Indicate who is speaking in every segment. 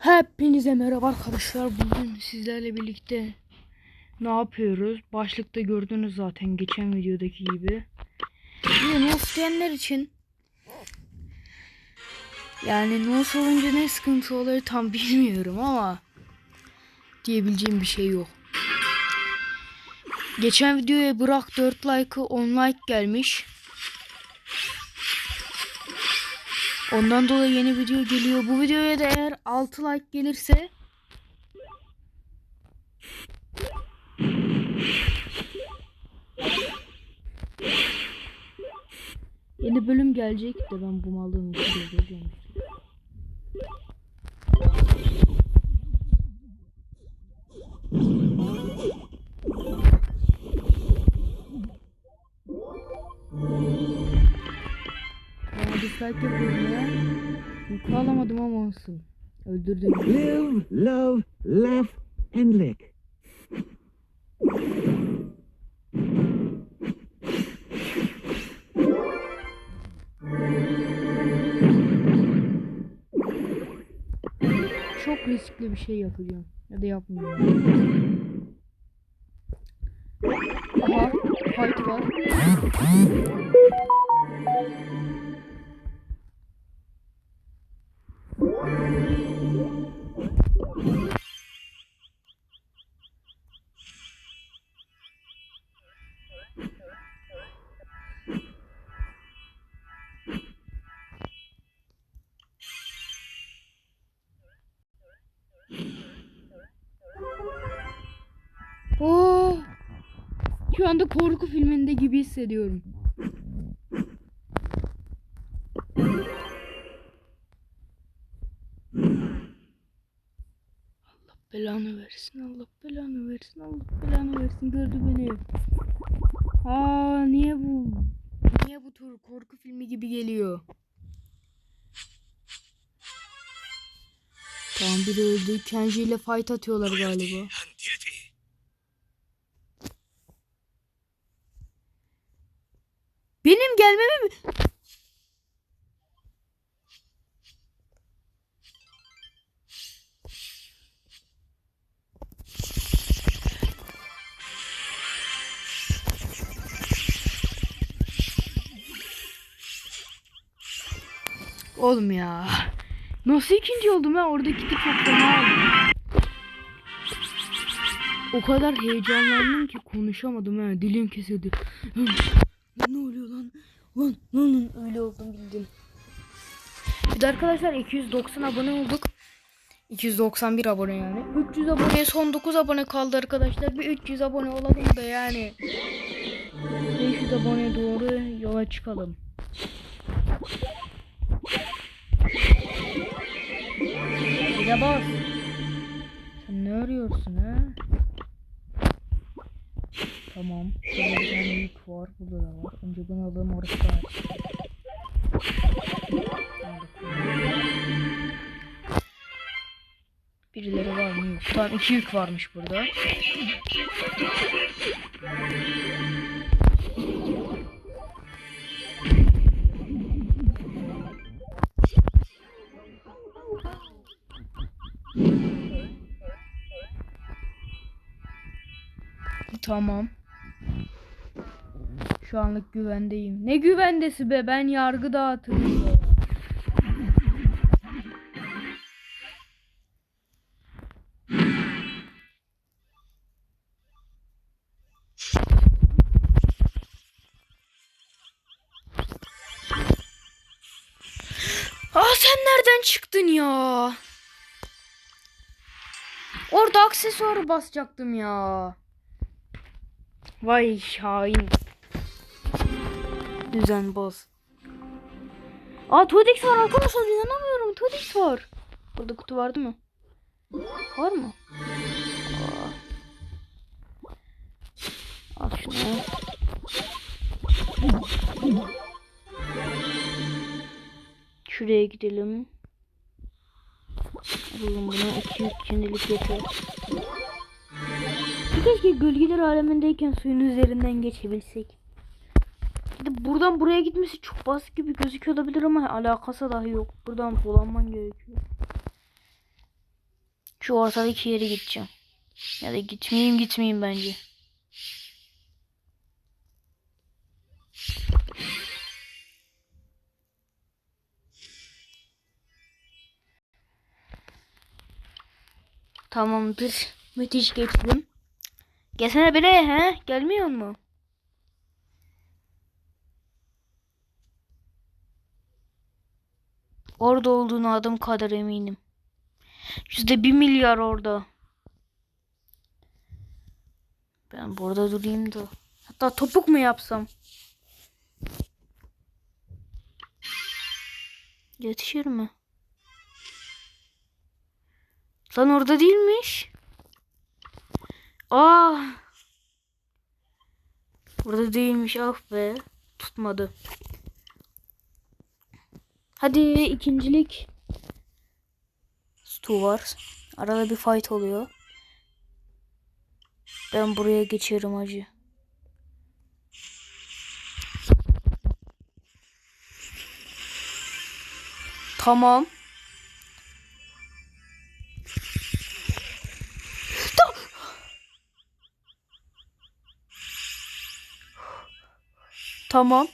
Speaker 1: Hepinize merhaba arkadaşlar. Bugün sizlerle birlikte ne yapıyoruz? Başlıkta gördünüz zaten geçen videodaki gibi. Yine NOS diyenler için yani NOS olunca ne sıkıntı oluyor tam bilmiyorum ama diyebileceğim bir şey yok. Geçen videoya bırak 4 like'ı 10 like gelmiş. Ondan dolayı yeni video geliyor. Bu videoya da eğer 6 like gelirse Yeni bölüm gelecek de ben bu mallığın içinde göreceğim. Ya dislike yapıyorum ya. Yükü alamadım ama olsun. Öldürdüm.
Speaker 2: Live, love, laugh, and lick.
Speaker 1: Çok riskli bir şey yapacağım. Ya da yapmayacağım. Aha, fight var. Oo! Şu anda korku filminde gibi hissediyorum. Belanı versin. Allah belanı versin. Allah belanı versin. Gördü beni. Aa niye bu? Niye bu tür korku filmi gibi geliyor? Tamam biri öldü. Kenji ile fight atıyorlar galiba. Oğlum ya. Nasıl ikinci oldum ha? Orada gidip çok fena oldum. O kadar heyecanlandım ki konuşamadım ha. Dilim kesildi. ne oluyor? Lan lan lan öyle oldum bildim. Bir de arkadaşlar 290 abone olduk. 291 abone yani. 300 aboneye son 9 abone kaldı arkadaşlar. Bir 300 abone olalım da yani. 500 abone doğru yola çıkalım. De bas. Sen ne arıyorsun ha? Tamam. Şurada bir var. Burada da var. Önce bunu alalım orası da. Birileri var mı yok. Tamam iki yük varmış burada. Tamam. Şu anlık güvendeyim. Ne güvendesi be? Ben yargı dağıtırım. Aa sen nereden çıktın ya? Orada aksesuarı basacaktım ya. Vay şahin. Düzenbaz. Aa Tudix var arkadaşlar inanamıyorum Tudix var. Burada kutu vardı mı? Var mı? Aa. Al şunu. Şuraya gidelim. Alalım bunu 200 şimdilik yeter. Keşke gölgeler alemindeyken suyun üzerinden geçebilsek. Buradan buraya gitmesi çok basit gibi gözüküyor olabilir ama alakası dahi yok. Buradan dolanman gerekiyor. Şu ortadaki yere gideceğim. Ya da gitmeyeyim gitmeyeyim bence. Tamamdır. Müthiş geçtim. Gelsene bire he? Gelmiyor mu? Orada olduğunu adım kadar eminim. Yüzde bir milyar orada. Ben burada durayım da. Hatta topuk mu yapsam? Yetişir mi? Lan orada değilmiş. Aa. Burada değilmiş ah be. Tutmadı. Hadi ikincilik. Stu var. Arada bir fight oluyor. Ben buraya geçerim acı. Tamam. Tamam.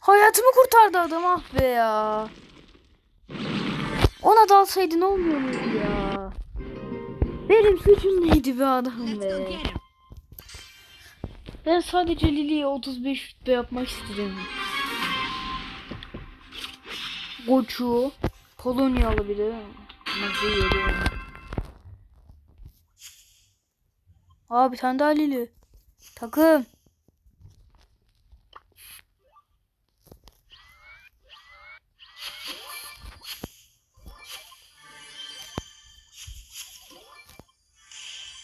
Speaker 1: Hayatımı kurtardı adam ah be ya. Ona dalsaydı ne olmuyor muydu ya? Benim suçum neydi be adam be? Ben sadece Lili'ye 35 rütbe yapmak istedim. Goçu. Polonyalı bir de. Nasıl yeri? Aa bir tane daha Lili. Takım.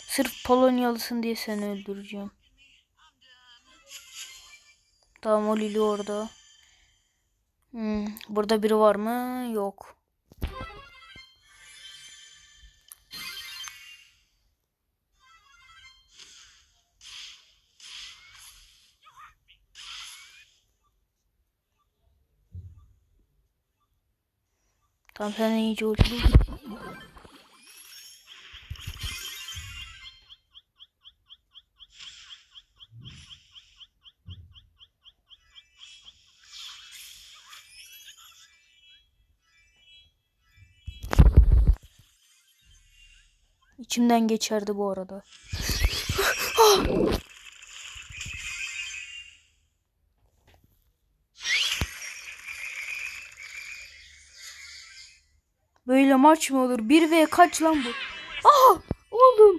Speaker 1: Sırf Polonyalısın diye seni öldüreceğim. Tamam o Lili orada. Hmm, burada biri var mı? Yok. Tamam sen iyice uçtun. İçimden geçerdi bu arada. Böyle maç mı olur? 1 ve kaç lan bu? Aa! Oğlum!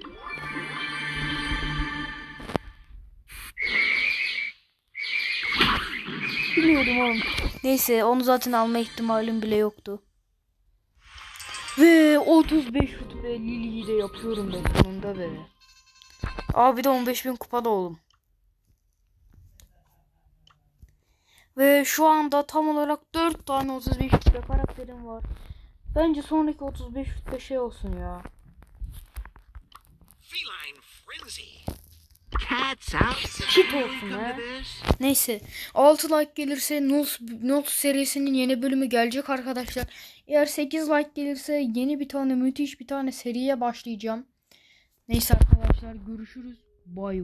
Speaker 1: Bilmiyordum oğlum. Neyse onu zaten alma ihtimalim bile yoktu. Ve 35 rütbe Lili'yi de yapıyorum ben sonunda be. Abi de 15 bin kupada oğlum. Ve şu anda tam olarak 4 tane 35 rütbe karakterim var. Bence sonraki 35 rütbe şey olsun ya. Kit olsun ha. Neyse 6 like gelirse Notes, Notes serisinin yeni bölümü gelecek arkadaşlar. Eğer 8 like gelirse yeni bir tane müthiş bir tane seriye başlayacağım. Neyse arkadaşlar görüşürüz. Bye.